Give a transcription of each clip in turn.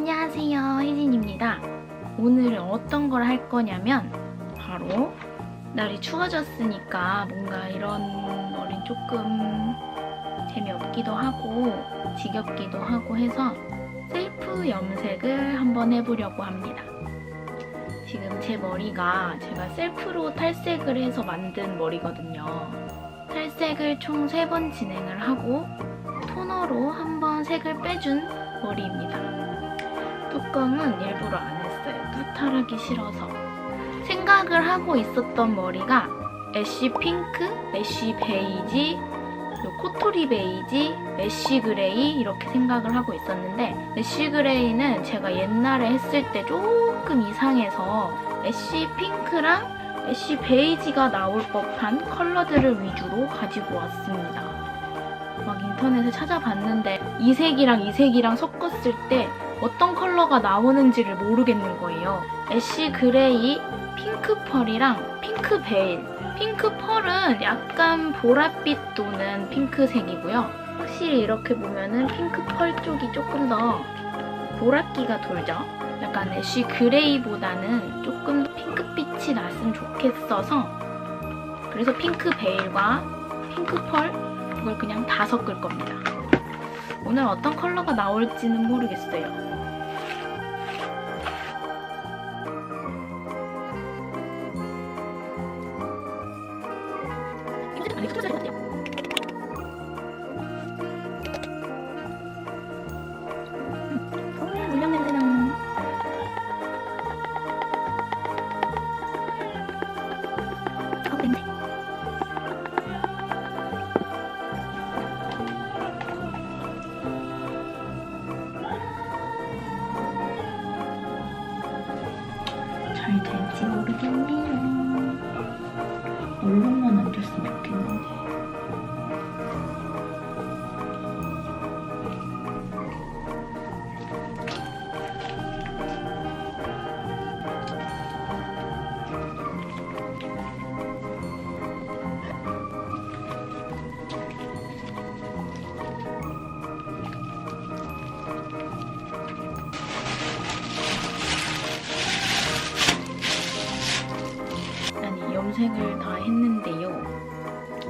안녕하세요 혜진입니다. 오늘은 어떤 걸 할 거냐면 바로 날이 추워졌으니까 뭔가 이런 머리는 조금 재미없기도 하고 지겹기도 하고 해서 셀프 염색을 한번 해보려고 합니다. 지금 제 머리가 제가 셀프로 탈색을 해서 만든 머리거든요. 탈색을 총 3번 진행을 하고 토너로 한번 색을 빼준 머리입니다. 뚜껑은 일부러 안 했어요. 뿌탈하기 싫어서. 생각을 하고 있었던 머리가 애쉬 핑크, 애쉬 베이지, 요 코토리 베이지, 애쉬 그레이 이렇게 생각을 하고 있었는데 애쉬 그레이는 제가 옛날에 했을 때 조금 이상해서 애쉬 핑크랑 애쉬 베이지가 나올 법한 컬러들을 위주로 가지고 왔습니다. 막 인터넷에 찾아봤는데 이 색이랑 이 색이랑 섞었을 때 어떤 컬러가 나오는지를 모르겠는 거예요. 애쉬 그레이, 핑크 펄이랑 핑크 베일. 핑크 펄은 약간 보랏빛 도는 핑크색이고요. 확실히 이렇게 보면은 핑크 펄 쪽이 조금 더 보랏기가 돌죠. 약간 애쉬 그레이보다는 조금 더 핑크빛이 났으면 좋겠어서 그래서 핑크 베일과 핑크 펄 이걸 그냥 다 섞을 겁니다. 오늘 어떤 컬러가 나올지는 모르겠어요. 어, 잘 될지 모르겠네요. 얼룩만 안 염색을 다 했는데요.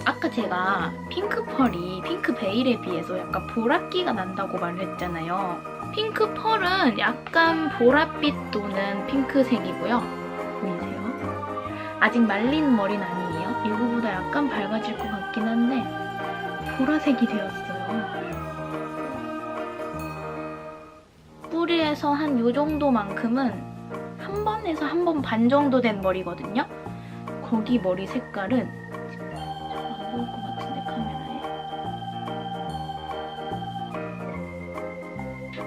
아까 제가 핑크 펄이 핑크 베일에 비해서 약간 보랏기가 난다고 말했잖아요. 핑크 펄은 약간 보랏빛 도는 핑크색이고요. 보이세요? 아직 말린 머리는 아니에요. 이거보다 약간 밝아질 것 같긴 한데 보라색이 되었어요. 뿌리에서 한 요 정도만큼은 한 번에서 한 번 반 정도 된 머리거든요. 거기 머리 색깔은 안 보일 것 같은데 카메라에?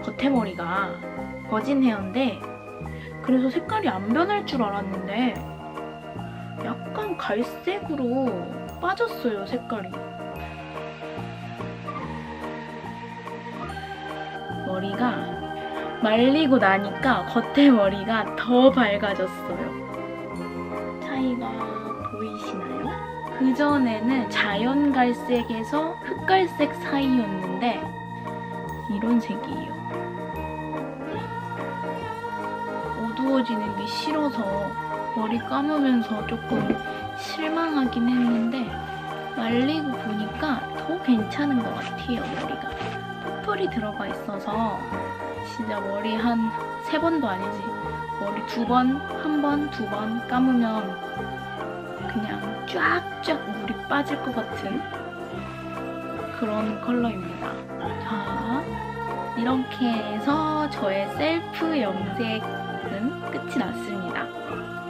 겉에 머리가 버진 헤어인데 그래서 색깔이 안 변할 줄 알았는데 약간 갈색으로 빠졌어요 색깔이. 머리가 말리고 나니까 겉에 머리가 더 밝아졌어요 차이가 보이시나요? 그전에는 자연 갈색에서 흑갈색 사이였는데 이런 색이에요. 어두워지는 게 싫어서 머리 감으면서 조금 실망하긴 했는데 말리고 보니까 더 괜찮은 것 같아요, 머리가. 퍼플이 들어가 있어서 진짜 머리 한 세 번도 아니지. 머리 두 번, 한 번, 두 번 감으면 그냥 쫙쫙 물이 빠질 것 같은 그런 컬러입니다. 자, 이렇게 해서 저의 셀프 염색은 끝이 났습니다.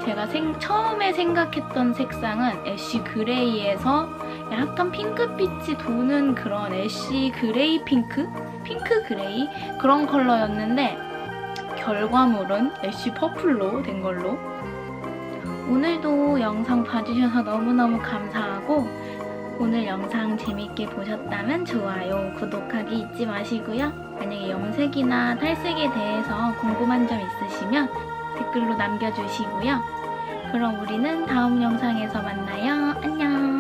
제가 생- 처음에 생각했던 색상은 애쉬 그레이에서 약간 핑크빛이 도는 그런 애쉬 그레이 핑크? 핑크 그레이? 그런 컬러였는데 결과물은 애쉬 퍼플로 된 걸로 오늘도 영상 봐주셔서 너무너무 감사하고 오늘 영상 재밌게 보셨다면 좋아요, 구독하기 잊지 마시고요. 만약에 염색이나 탈색에 대해서 궁금한 점 있으시면 댓글로 남겨주시고요. 그럼 우리는 다음 영상에서 만나요. 안녕!